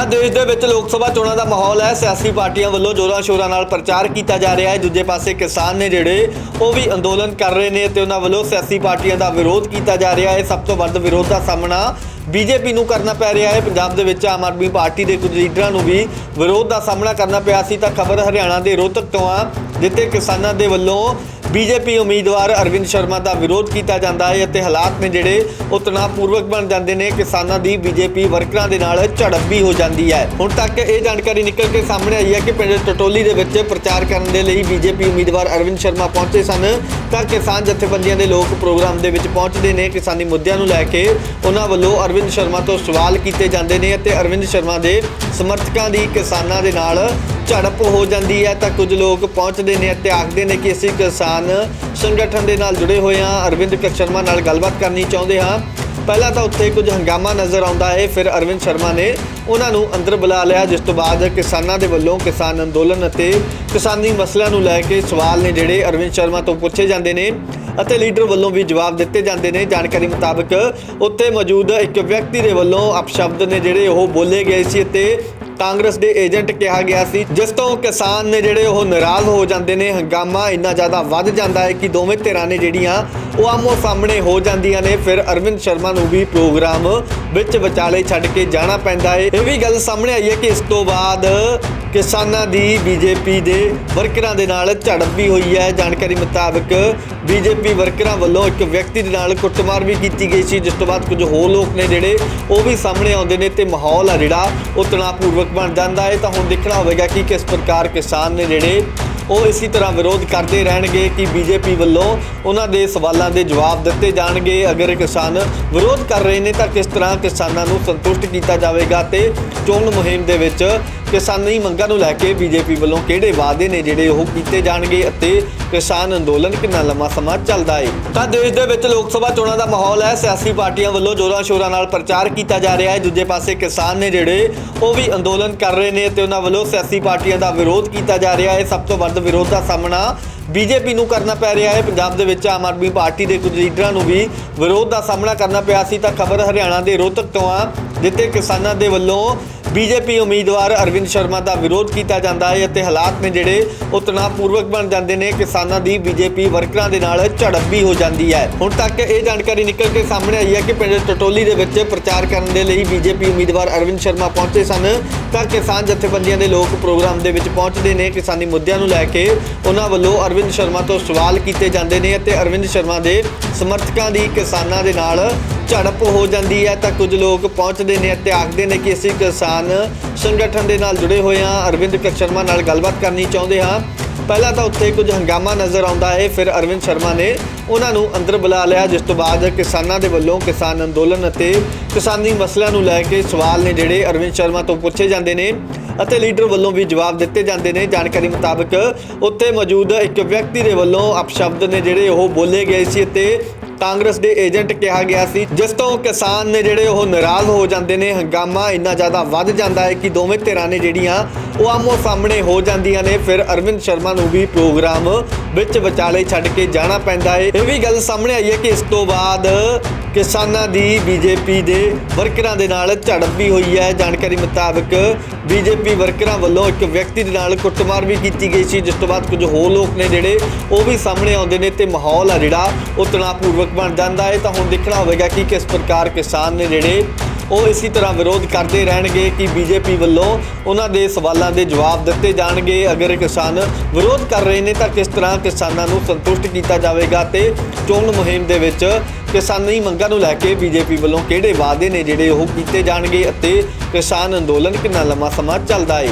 ਤਾਂ ਦੇਸ਼ ਦੇ ਵਿੱਚ ਲੋਕ ਸਭਾ ਚੋਣਾਂ ਦਾ ਮਾਹੌਲ ਹੈ। ਸਿਆਸੀ ਪਾਰਟੀਆਂ ਵੱਲੋਂ ਜ਼ੋਰਾਂ ਸ਼ੋਰਾਂ ਨਾਲ ਪ੍ਰਚਾਰ ਕੀਤਾ ਜਾ ਰਿਹਾ ਹੈ। ਦੂਜੇ ਪਾਸੇ ਕਿਸਾਨ ਨੇ ਜਿਹੜੇ ਉਹ ਵੀ ਅੰਦੋਲਨ ਕਰ ਰਹੇ ਨੇ ਤੇ ਉਹਨਾਂ ਵੱਲੋਂ ਸਿਆਸੀ ਪਾਰਟੀਆਂ ਦਾ ਵਿਰੋਧ ਕੀਤਾ ਜਾ ਰਿਹਾ ਹੈ। ਸਭ ਤੋਂ ਵੱਧ ਵਿਰੋਧ ਦਾ ਸਾਹਮਣਾ ਬੀਜੇਪੀ ਨੂੰ ਕਰਨਾ ਪੈ ਰਿਹਾ ਹੈ। ਪੰਜਾਬ ਦੇ ਵਿੱਚ ਆਮ ਆਦਮੀ ਪਾਰਟੀ ਦੇ ਕੁਝ ਲੀਡਰਾਂ ਨੂੰ ਵੀ ਵਿਰੋਧ ਦਾ ਸਾਹਮਣਾ ਕਰਨਾ ਪਿਆ ਸੀ। ਤਾਂ ਖਬਰ ਹਰਿਆਣਾ ਦੇ ਰੋਹਤਕ ਤੋਂ ਆ, ਜਿੱਥੇ ਕਿਸਾਨਾਂ ਦੇ ਵੱਲੋਂ ਬੀਜੇਪੀ ਉਮੀਦਵਾਰ ਅਰਵਿੰਦ ਸ਼ਰਮਾ ਦਾ ਵਿਰੋਧ ਕੀਤਾ ਜਾਂਦਾ ਹੈ ਅਤੇ ਹਾਲਾਤ ਨੇ ਜਿਹੜੇ ਉਹ ਤਣਾਅਪੂਰਵਕ ਬਣ ਜਾਂਦੇ ਨੇ, ਕਿਸਾਨਾਂ ਦੀ ਬੀਜੇਪੀ ਵਰਕਰਾਂ ਦੇ ਨਾਲ ਝੜਪ ਵੀ ਹੋ ਜਾਂਦੀ ਹੈ। ਹੁਣ ਤੱਕ ਇਹ ਜਾਣਕਾਰੀ ਨਿਕਲ ਕੇ ਸਾਹਮਣੇ ਆਈ ਹੈ ਕਿ ਪਿੰਡ ਟਟੋਲੀ ਦੇ ਵਿੱਚ ਪ੍ਰਚਾਰ ਕਰਨ ਦੇ ਲਈ ਬੀਜੇਪੀ ਉਮੀਦਵਾਰ ਅਰਵਿੰਦ ਸ਼ਰਮਾ ਪਹੁੰਚੇ ਸਨ। ਤਾਂ ਕਿਸਾਨ ਜਥੇਬੰਦੀਆਂ ਦੇ ਲੋਕ ਪ੍ਰੋਗਰਾਮ ਦੇ ਵਿੱਚ ਪਹੁੰਚਦੇ ਨੇ। ਕਿਸਾਨੀ ਮੁੱਦਿਆਂ ਨੂੰ ਲੈ ਕੇ ਉਹਨਾਂ ਵੱਲੋਂ ਅਰਵਿੰਦ ਸ਼ਰਮਾ ਤੋਂ ਸਵਾਲ ਕੀਤੇ ਜਾਂਦੇ ਨੇ ਅਤੇ ਅਰਵਿੰਦ ਸ਼ਰਮਾ ਦੇ ਸਮਰਥਕਾਂ ਦੀ ਕਿਸਾਨਾਂ ਦੇ ਨਾਲ ਝੜਪ ਹੋ ਜਾਂਦੀ ਹੈ ਤਾਂ ਕੁਝ ਲੋਕ ਪਹੁੰਚਦੇ ਨੇ ਅਤੇ ਆਖਦੇ ਨੇ ਕਿ ਅਸੀਂ ਕਿਸਾਨ ਸੰਗਠਨ ਦੇ ਨਾਲ ਜੁੜੇ ਹੋਏ ਹਾਂ। ਅਰਵਿੰਦ ਸ਼ਰਮਾ ਨਾਲ ਗੱਲਬਾਤ ਕਰਨੀ ਚਾਹੁੰਦੇ ਹਾਂ। ਪਹਿਲਾਂ ਤਾਂ ਉੱਥੇ ਕੁਝ ਹੰਗਾਮਾ ਨਜ਼ਰ ਆਉਂਦਾ ਹੈ। ਫਿਰ ਅਰਵਿੰਦ ਸ਼ਰਮਾ ਨੇ ਉਹਨਾਂ ਨੂੰ ਅੰਦਰ ਬੁਲਾ ਲਿਆ, ਜਿਸ ਤੋਂ ਬਾਅਦ ਕਿਸਾਨਾਂ ਦੇ ਵੱਲੋਂ ਕਿਸਾਨ ਅੰਦੋਲਨ ਅਤੇ ਕਿਸਾਨੀ ਮਸਲਿਆਂ ਨੂੰ ਲੈ ਕੇ ਸਵਾਲ ਨੇ ਜਿਹੜੇ ਅਰਵਿੰਦ ਸ਼ਰਮਾ ਤੋਂ ਪੁੱਛੇ ਜਾਂਦੇ ਨੇ ਅਤੇ ਲੀਡਰ ਵੱਲੋਂ ਵੀ ਜਵਾਬ ਦਿੱਤੇ ਜਾਂਦੇ ਨੇ। ਜਾਣਕਾਰੀ ਮੁਤਾਬਕ ਉੱਥੇ ਮੌਜੂਦ ਇੱਕ ਵਿਅਕਤੀ ਦੇ ਵੱਲੋਂ ਅਪਸ਼ਬਦ ਨੇ ਜਿਹੜੇ ਉਹ ਬੋਲੇ ਗਏ ਸੀ ਅਤੇ ਕਾਂਗਰਸ ਦੇ ਏਜੰਟ ਕਿਹਾ ਗਿਆ ਸੀ, ਜਿਸ ਤੋਂ ਕਿਸਾਨ ਨੇ ਜਿਹੜੇ ਉਹ ਨਾਰਾਜ਼ ਹੋ ਜਾਂਦੇ ਨੇ, ਹੰਗਾਮਾ ਇੰਨਾ ਜ਼ਿਆਦਾ ਵੱਧ ਜਾਂਦਾ ਹੈ ਕਿ ਦੋਵੇਂ ਧਿਰਾਂ ਨੇ ਜਿਹੜੀਆਂ ਉਹ ਆਮੋ ਸਾਹਮਣੇ ਹੋ ਜਾਂਦੀਆਂ ਨੇ। ਫਿਰ ਅਰਵਿੰਦ ਸ਼ਰਮਾ ਨੂੰ ਵੀ ਪ੍ਰੋਗਰਾਮ ਵਿੱਚ ਵਿਚਾਲੇ ਛੱਡ ਕੇ ਜਾਣਾ ਪੈਂਦਾ ਹੈ ਇਹ ਵੀ ਗੱਲ ਸਾਹਮਣੇ ਆਈ ਹੈ ਕਿ ਇਸ ਤੋਂ ਬਾਅਦ ਕਿਸਾਨਾਂ ਦੀ ਬੀਜੇਪੀ ਦੇ ਵਰਕਰਾਂ ਦੇ ਨਾਲ ਝੜਪ ਵੀ ਹੋਈ ਹੈ। ਜਾਣਕਾਰੀ ਮੁਤਾਬਕ ਬੀਜੇਪੀ ਵਰਕਰਾਂ ਵੱਲੋਂ ਇੱਕ ਵਿਅਕਤੀ ਦੇ ਨਾਲ ਕੁੱਟਮਾਰ ਵੀ ਕੀਤੀ ਗਈ ਸੀ। ਜਿਸ ਤੋਂ ਬਾਅਦ ਕੁਝ ਹੋਰ ਲੋਕ ਨੇ ਜਿਹੜੇ ਉਹ ਵੀ ਸਾਹਮਣੇ ਆਉਂਦੇ ਨੇ ਤੇ ਮਾਹੌਲ ਆ ਜਿਹੜਾ, ਉਹ ਤਣਾਅਪੂਰਵਕ ਬਣ ਜਾਂਦਾ ਹੈ ਤਾਂ ਹੁਣ ਦੇਖਣਾ ਹੋਵੇਗਾ ਕਿ ਕਿਸ ਪ੍ਰਕਾਰ ਕਿਸਾਨ ਨੇ ਜਿਹੜੇ ਉਹ ਇਸੇ ਤਰ੍ਹਾਂ ਵਿਰੋਧ ਕਰਦੇ ਰਹਿਣਗੇ ਕਿ ਬੀਜੇਪੀ ਵੱਲੋਂ ਉਹਨਾਂ ਦੇ ਸਵਾਲਾਂ ਦੇ ਜਵਾਬ ਦਿੱਤੇ ਜਾਣਗੇ। ਅਗਰ ਕਿਸਾਨ ਵਿਰੋਧ ਕਰ ਰਹੇ ਨੇ ਤਾਂ ਕਿਸ ਤਰ੍ਹਾਂ ਕਿਸਾਨਾਂ ਨੂੰ ਸੰਤੁਸ਼ਟ ਕੀਤਾ ਜਾਵੇਗਾ ਤੇ ਚੋਣ ਮੁਹਿੰਮ ਦੇ ਵਿੱਚ ਕਿਸਾਨੀ ਮੰਗਾਂ ਨੂੰ ਲੈ ਕੇ ਬੀਜੇਪੀ ਵੱਲੋਂ ਕਿਹੜੇ ਵਾਅਦੇ ਨੇ ਜਿਹੜੇ ਉਹ ਕੀਤੇ ਜਾਣਗੇ ਅਤੇ ਕਿਸਾਨ ਅੰਦੋਲਨ ਕਿੰਨਾ ਲੰਮਾ ਸਮਾਂ ਚੱਲਦਾ ਹੈ ਤਾਂ ਦੇਸ਼ ਦੇ ਵਿੱਚ ਲੋਕ ਸਭਾ ਚੋਣਾਂ ਦਾ ਮਾਹੌਲ ਹੈ। ਸਿਆਸੀ ਪਾਰਟੀਆਂ ਵੱਲੋਂ ਜ਼ੋਰਾਂ ਸ਼ੋਰਾਂ ਨਾਲ ਪ੍ਰਚਾਰ ਕੀਤਾ ਜਾ ਰਿਹਾ ਹੈ। ਦੂਜੇ ਪਾਸੇ ਕਿਸਾਨ ਨੇ ਜਿਹੜੇ ਉਹ ਵੀ ਅੰਦੋਲਨ ਕਰ ਰਹੇ ਨੇ ਤੇ ਉਹਨਾਂ ਵੱਲੋਂ ਸਿਆਸੀ ਪਾਰਟੀਆਂ ਦਾ ਵਿਰੋਧ ਕੀਤਾ ਜਾ ਰਿਹਾ ਹੈ। ਸਭ ਤੋਂ ਵੱਧ ਵਿਰੋਧ ਦਾ ਸਾਹਮਣਾ ਬੀਜੇਪੀ ਨੂੰ ਕਰਨਾ ਪੈ ਰਿਹਾ ਹੈ। ਪੰਜਾਬ ਦੇ ਵਿੱਚ ਆਮ ਆਦਮੀ ਪਾਰਟੀ ਦੇ ਕੁਝ ਲੀਡਰਾਂ ਨੂੰ ਵੀ ਵਿਰੋਧ ਦਾ ਸਾਹਮਣਾ ਕਰਨਾ ਪਿਆ ਸੀ। ਤਾਂ ਖਬਰ ਹਰਿਆਣਾ ਦੇ ਰੋਹਤਕ ਤੋਂ ਆ। ਜਿੱਥੇ ਕਿਸਾਨਾਂ ਦੇ ਵੱਲੋਂ ਬੀਜੇਪੀ ਉਮੀਦਵਾਰ ਅਰਵਿੰਦ ਸ਼ਰਮਾ ਦਾ ਵਿਰੋਧ ਕੀਤਾ ਜਾਂਦਾ ਹੈ ਅਤੇ ਹਾਲਾਤ ਨੇ ਜਿਹੜੇ ਉਹ ਤਣਾਅਪੂਰਵਕ ਬਣ ਜਾਂਦੇ ਨੇ, ਕਿਸਾਨਾਂ ਦੀ ਬੀਜੇਪੀ ਵਰਕਰਾਂ ਦੇ ਨਾਲ ਝੜਪ ਵੀ ਹੋ ਜਾਂਦੀ ਹੈ। ਹੁਣ ਤੱਕ ਇਹ ਜਾਣਕਾਰੀ ਨਿਕਲ ਕੇ ਸਾਹਮਣੇ ਆਈ ਹੈ ਕਿ ਪਿੰਡ ਟਟੋਲੀ ਦੇ ਵਿੱਚ ਪ੍ਰਚਾਰ ਕਰਨ ਦੇ ਲਈ ਬੀਜੇਪੀ ਉਮੀਦਵਾਰ ਅਰਵਿੰਦ ਸ਼ਰਮਾ ਪਹੁੰਚੇ ਸਨ। ਤਾਂ ਕਿਸਾਨ ਜਥੇਬੰਦੀਆਂ ਦੇ ਲੋਕ ਪ੍ਰੋਗਰਾਮ ਦੇ ਵਿੱਚ ਪਹੁੰਚਦੇ ਨੇ। ਕਿਸਾਨੀ ਮੁੱਦਿਆਂ ਨੂੰ ਲੈ ਕੇ ਉਹਨਾਂ ਵੱਲੋਂ ਅਰਵਿੰਦ ਸ਼ਰਮਾ ਤੋਂ ਸਵਾਲ ਕੀਤੇ ਜਾਂਦੇ ਨੇ ਅਤੇ ਅਰਵਿੰਦ ਸ਼ਰਮਾ ਦੇ ਸਮਰਥਕਾਂ ਦੀ ਕਿਸਾਨਾਂ ਦੇ ਨਾਲ ਝੜਪ ਹੋ ਜਾਂਦੀ ਹੈ ਤਾਂ ਕੁਝ ਲੋਕ ਪਹੁੰਚਦੇ ਨੇ ਅਤੇ ਆਖਦੇ ਨੇ ਕਿ ਅਸੀਂ ਕਿਸਾਨ ਸੰਗਠਨ ਦੇ ਨਾਲ ਜੁੜੇ ਹੋਏ ਹਾਂ। ਅਰਵਿੰਦ ਸ਼ਰਮਾ ਨਾਲ ਗੱਲਬਾਤ ਕਰਨੀ ਚਾਹੁੰਦੇ ਹਾਂ। ਪਹਿਲਾਂ ਤਾਂ ਉੱਥੇ ਕੁਝ ਹੰਗਾਮਾ ਨਜ਼ਰ ਆਉਂਦਾ ਹੈ। ਫਿਰ ਅਰਵਿੰਦ ਸ਼ਰਮਾ ਨੇ ਉਹਨਾਂ ਨੂੰ ਅੰਦਰ ਬੁਲਾ ਲਿਆ, ਜਿਸ ਤੋਂ ਬਾਅਦ ਕਿਸਾਨਾਂ ਦੇ ਵੱਲੋਂ ਕਿਸਾਨ ਅੰਦੋਲਨ ਅਤੇ ਕਿਸਾਨੀ ਮਸਲਿਆਂ ਨੂੰ ਲੈ ਕੇ ਸਵਾਲ ਨੇ ਜਿਹੜੇ ਅਰਵਿੰਦ ਸ਼ਰਮਾ ਤੋਂ ਪੁੱਛੇ ਜਾਂਦੇ ਨੇ ਅਤੇ ਲੀਡਰ ਵੱਲੋਂ ਵੀ ਜਵਾਬ ਦਿੱਤੇ ਜਾਂਦੇ ਨੇ। ਜਾਣਕਾਰੀ ਮੁਤਾਬਕ ਉੱਥੇ ਮੌਜੂਦ ਇੱਕ ਵਿਅਕਤੀ ਦੇ ਵੱਲੋਂ ਅਪਸ਼ਬਦ ਨੇ ਜਿਹੜੇ ਉਹ ਬੋਲੇ ਗਏ ਸੀ ਅਤੇ ਕਾਂਗਰਸ ਦੇ ਏਜੰਟ ਕਿਹਾ ਗਿਆ ਸੀ। ਜਿਸ ਤੋਂ ਕਿਸਾਨ ਨੇ ਜਿਹੜੇ ਉਹ ਨਾਰਾਜ਼ ਹੋ ਜਾਂਦੇ ਨੇ, ਹੰਗਾਮਾ ਇੰਨਾ ਜ਼ਿਆਦਾ ਵੱਧ ਜਾਂਦਾ ਹੈ ਕਿ ਦੋਵੇਂ ਧਿਰਾਂ ਨੇ ਜਿਹੜੀਆਂ, ਉਹ ਆਮੋ ਸਾਹਮਣੇ ਹੋ ਜਾਂਦੀਆਂ ਨੇ। ਫਿਰ ਅਰਵਿੰਦ ਸ਼ਰਮਾ ਨੂੰ ਵੀ ਪ੍ਰੋਗਰਾਮ ਵਿੱਚ ਵਿਚਾਲੇ ਛੱਡ ਕੇ ਜਾਣਾ ਪੈਂਦਾ ਹੈ। ਇਹ ਵੀ ਗੱਲ ਸਾਹਮਣੇ ਆਈ ਹੈ ਕਿ ਇਸ ਤੋਂ ਬਾਅਦ ਕਿਸਾਨਾਂ ਦੀ ਬੀਜੇਪੀ ਦੇ ਵਰਕਰਾਂ ਦੇ ਨਾਲ ਝੜਪ ਵੀ ਹੋਈ ਹੈ। ਜਾਣਕਾਰੀ ਮੁਤਾਬਕ ਬੀਜੇਪੀ ਵਰਕਰਾਂ ਵੱਲੋਂ ਇੱਕ ਵਿਅਕਤੀ ਦੇ ਨਾਲ ਕੁੱਟਮਾਰ ਵੀ ਕੀਤੀ ਗਈ ਸੀ। ਜਿਸ ਤੋਂ ਬਾਅਦ ਕੁਝ ਹੋਰ ਲੋਕ ਨੇ ਜਿਹੜੇ, ਉਹ ਵੀ ਸਾਹਮਣੇ ਆਉਂਦੇ ਨੇ ਤੇ ਮਾਹੌਲ ਆ ਜਿਹੜਾ, ਉਹ ਤਣਾਅਪੂਰਵਕ ਬਣ ਜਾਂਦਾ ਹੈ, ਤਾਂ ਹੁਣ ਦੇਖਣਾ ਹੋਵੇਗਾ ਕਿ ਕਿਸ ਪ੍ਰਕਾਰ ਕਿਸਾਨ ਨੇ ਜਿਹੜੇ ਉਹ ਇਸੇ ਤਰ੍ਹਾਂ ਵਿਰੋਧ ਕਰਦੇ ਰਹਿਣਗੇ ਕਿ ਬੀਜੇਪੀ ਵੱਲੋਂ ਉਹਨਾਂ ਦੇ ਸਵਾਲਾਂ ਦੇ ਜਵਾਬ ਦਿੱਤੇ ਜਾਣਗੇ। ਅਗਰ ਕਿਸਾਨ ਵਿਰੋਧ ਕਰ ਰਹੇ ਨੇ, ਤਾਂ ਕਿਸ ਤਰ੍ਹਾਂ ਕਿਸਾਨਾਂ ਨੂੰ ਸੰਤੁਸ਼ਟ ਕੀਤਾ ਜਾਵੇਗਾ ਤੇ ਚੋਣ ਮੁਹਿੰਮ ਦੇ ਵਿੱਚ ਕਿਸਾਨੀ ਮੰਗਾਂ ਨੂੰ ਲੈ ਕੇ ਬੀਜੇਪੀ ਵੱਲੋਂ ਕਿਹੜੇ ਵਾਅਦੇ ਨੇ ਜਿਹੜੇ ਉਹ ਕੀਤੇ ਜਾਣਗੇ ਅਤੇ ਕਿਸਾਨ ਅੰਦੋਲਨ ਕਿੰਨਾ ਲੰਮਾ ਸਮਾਂ ਚੱਲਦਾ ਹੈ?